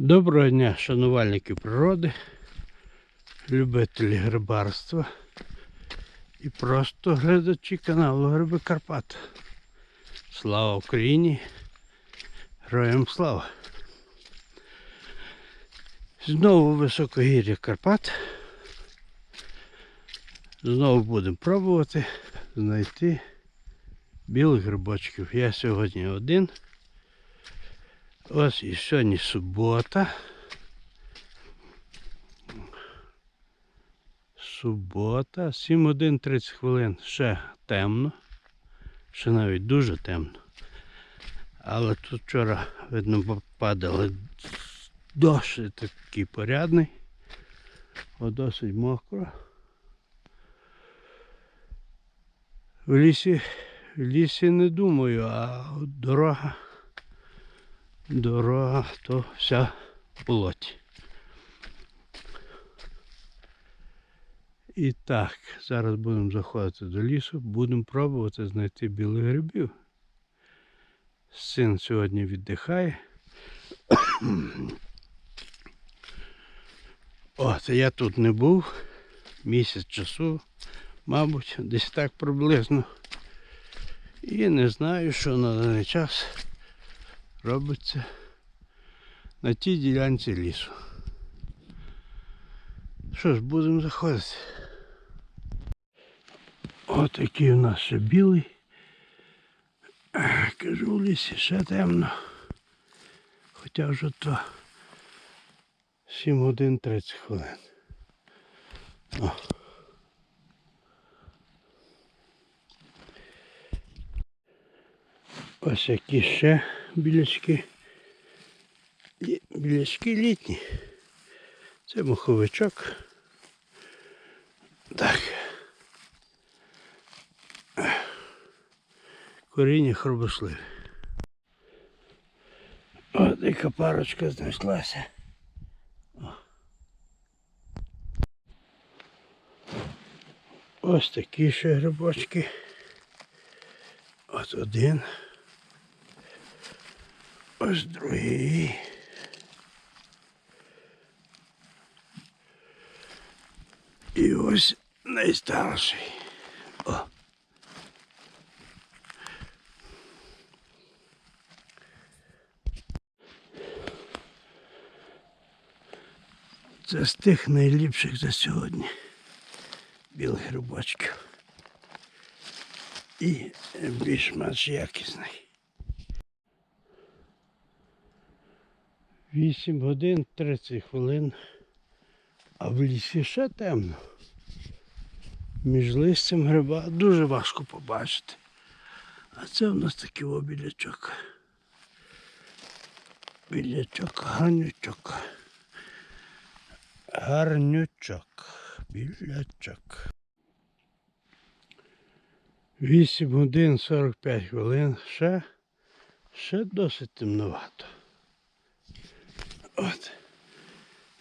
Доброго дня, шанувальники природи, любителі грибарства і просто глядачі каналу Гриби Карпат. Слава Україні! Героям слава! Знову високогір'я Карпат. Знову будемо пробувати знайти білих грибочків. Я сьогодні один. Ось і сьогодні субота. Субота, 7 годин 30 хвилин. Ще темно. Ще навіть дуже темно. Але тут вчора, видно, попадали дощ такий порядний. О, досить мокро. В лісі, в лісі не думаю, а дорога дорога то вся болоті. І так, зараз будемо заходити до лісу, будемо пробувати знайти білих грибів. Син сьогодні віддихає. От, я тут не був. Місяць часу, мабуть, десь так приблизно. І не знаю, що на даний час робиться на тій ділянці лісу. Що ж, будемо заходити. Отакий у нас ще білий. Кажу, в лісі ще темно. Хоча вже то 7 годин 30 хвилин. О. Ось які ще білячки. Білячки літні. Це муховичок. Так. Коріння хробосливе. От яка парочка знайшлася. Ось такі ще грибочки. От один. Ось другий. І ось найстарший. О. Це з тих найліпших за сьогодні. Білих грибочків. І більш-менш якісний. 8 годин 30 хвилин. А в лісі ще темно. Між листям гриба дуже важко побачити. А це в нас такий обілячок. Білячок, гарнючок. Гарнючок. Білячок. 8 годин 45 хвилин. Ще, ще досить темновато. От.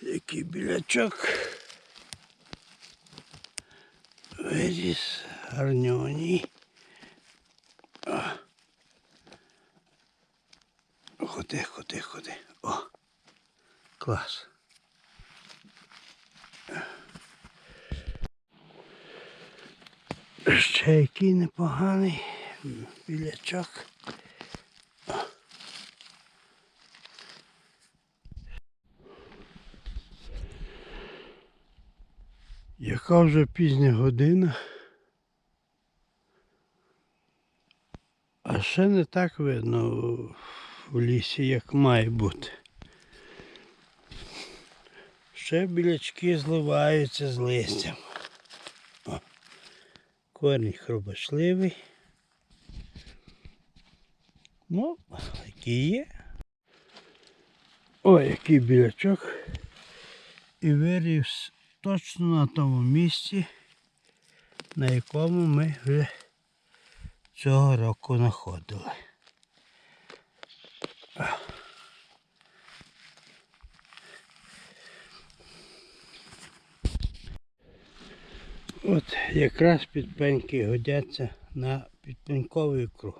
Який білячок. Виріс гарньоні. Ходи, ходи, ходи. О. Клас. Ще який непоганий білячок. Яка вже пізня година. А ще не так видно в лісі, як має бути. Ще білячки зливаються з листям. О, корінь хробошливий. Ну, який є. Ой, який білячок. І виріс точно на тому місці, на якому ми вже цього року знаходили. От якраз підпеньки годяться на підпенькову ікру.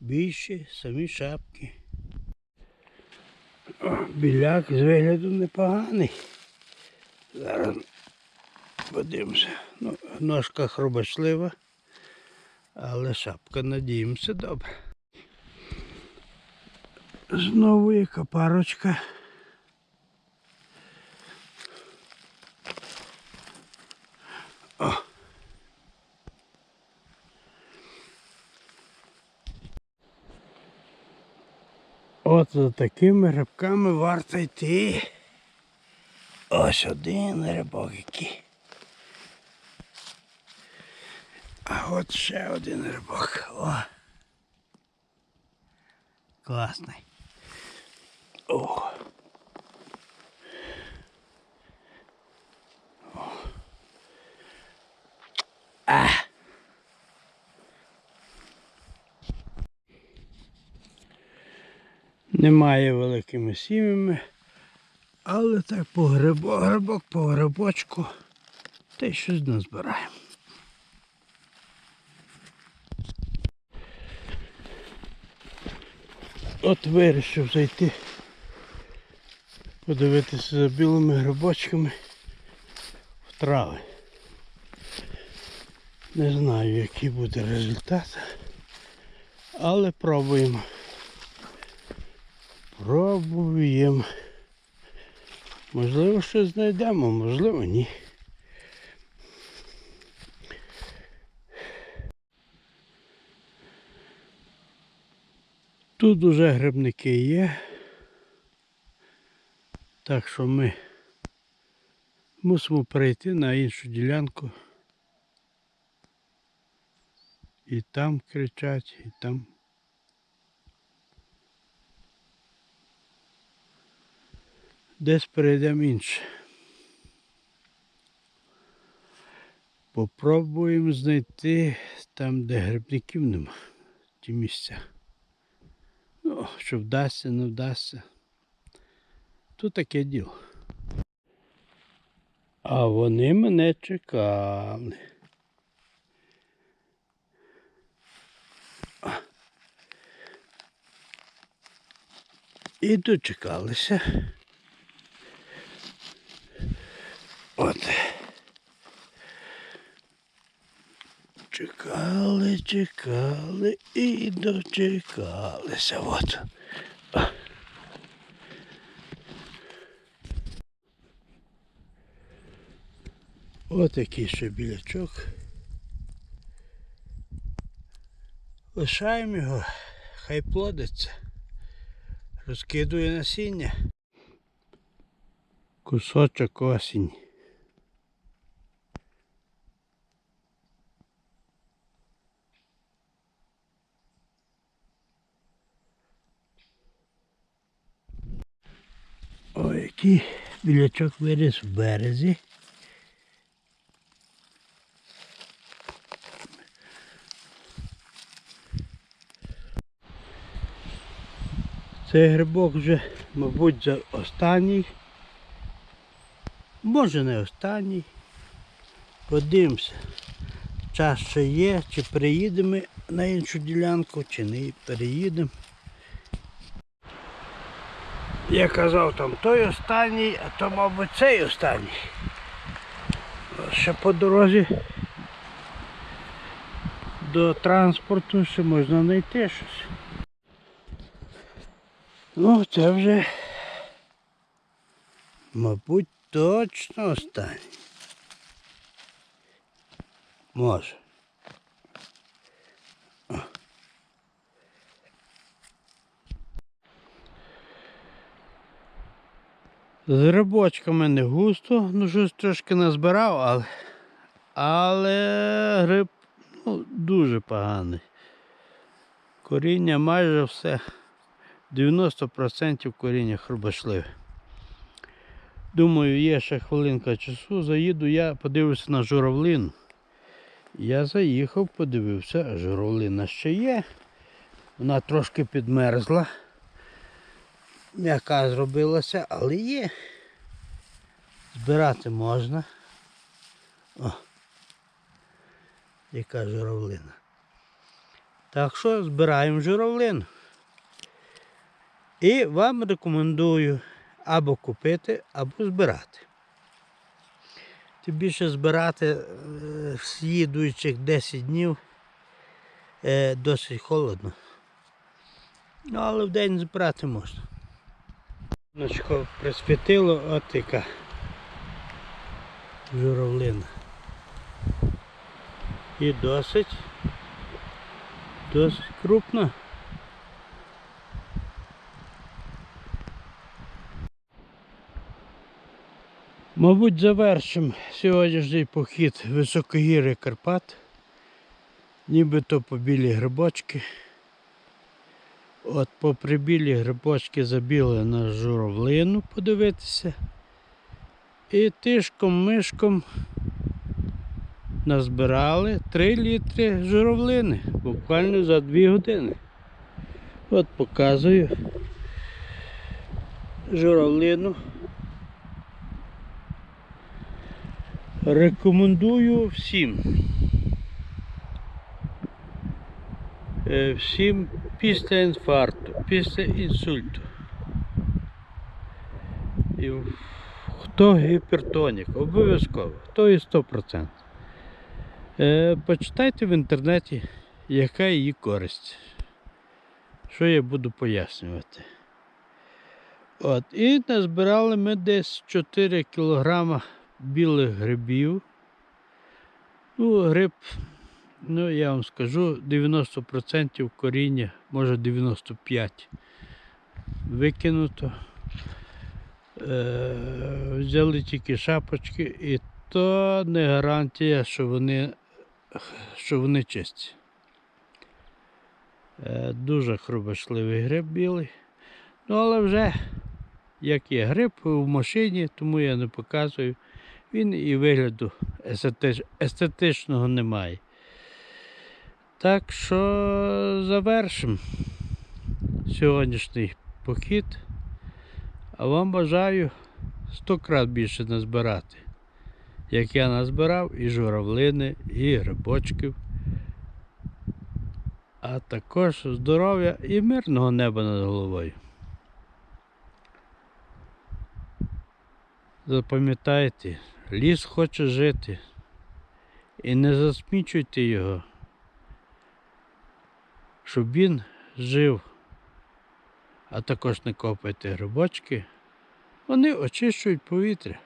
Більші самі шапки. Біляк з вигляду непоганий. Зараз подивимося. Ну, ножка хробачлива, але шапка, надіємося, добре. Знову яка парочка. О. От за такими рибками варто йти. Ось один рибок який. А от ще один рибок. О. Класний. О. О. А. Немає великими сім'ями, але так по грибок, грибок по грибочку, та й щось назбираємо. От вирішив зайти, подивитися за білими грибочками в трави. Не знаю, який буде результат, але пробуємо. Пробуємо. Можливо, щось знайдемо, можливо, ні. Тут уже грибники є. Так що ми мусимо перейти на іншу ділянку. І там кричать, і там. Десь перейдемо інше. Попробуємо знайти там, де грибників нема. Ті місця. Ну, що вдасться, не вдасться. Тут таке діло. А вони мене чекали. І дочекалися. От. Чекали, чекали і дочекалися. От. Ось такий ще білячок. Лишаємо його, хай плодиться. Розкидує насіння. Кусочок осінь. Ой, білячок виріс в березі. Цей грибок вже, мабуть, за останній. Може не останній. Подивимося. Час ще є, чи переїдемо на іншу ділянку, чи не переїдемо. Я казав там той останній, а то, мабуть, цей останній. Ще по дорозі до транспорту ще можна знайти щось. Ну, це вже, мабуть, точно останній. Може. З грибочками не густо, ну щось трошки назбирав, але, але гриб ну, дуже поганий. Коріння майже все. 90% коріння хрубашливе. Думаю, є ще хвилинка часу, заїду, я подивлюся на журавлину. Я заїхав, подивився, журавлина ще є. Вона трошки підмерзла. М'яка зробилася, але є. Збирати можна. О, яка журавлина. Так що збираємо журавлину. І вам рекомендую або купити, або збирати. Тим більше збирати е, в слідуючих 10 днів е, досить холодно. Ну, але в день збирати можна. Ночко присвітило, от яка журавлина. І досить, досить крупна. Мабуть, завершимо сьогоднішній похід високогір'я Карпат. Нібито по білі грибочки. От попри білі грибочки забіли на журавлину подивитися. І тишком-мишком назбирали 3 літри журавлини буквально за 2 години. От показую журавлину. Рекомендую всім. Е, Всім після інфаркту, після інсульту. І хто гіпертонік, обов'язково, то і 100%. Е, Почитайте в інтернеті, яка її користь. Що я буду пояснювати. От, і назбирали ми десь 4 кілограма білих грибів. Ну, гриб, ну я вам скажу, 90% коріння, може 95% викинуто. Е, взяли тільки шапочки, і то не гарантія, що вони, що вони чисті. Е, дуже хрубашливий гриб білий. Ну, але вже як є гриб в машині, тому я не показую. Він і вигляду естетичного немає. Так що завершимо сьогоднішній похід. А вам бажаю сто крат більше назбирати, як я назбирав і журавлини, і грибочків. А також здоров'я і мирного неба над головою. Запам'ятайте, ліс хоче жити. І не засмічуйте його, щоб він жив. А також не копайте грибочки. Вони очищують повітря.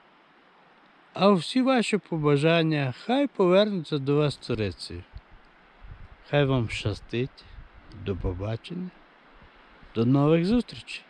А всі ваші побажання хай повернуться до вас царицею. Хай вам щастить. До побачення. До нових зустрічей.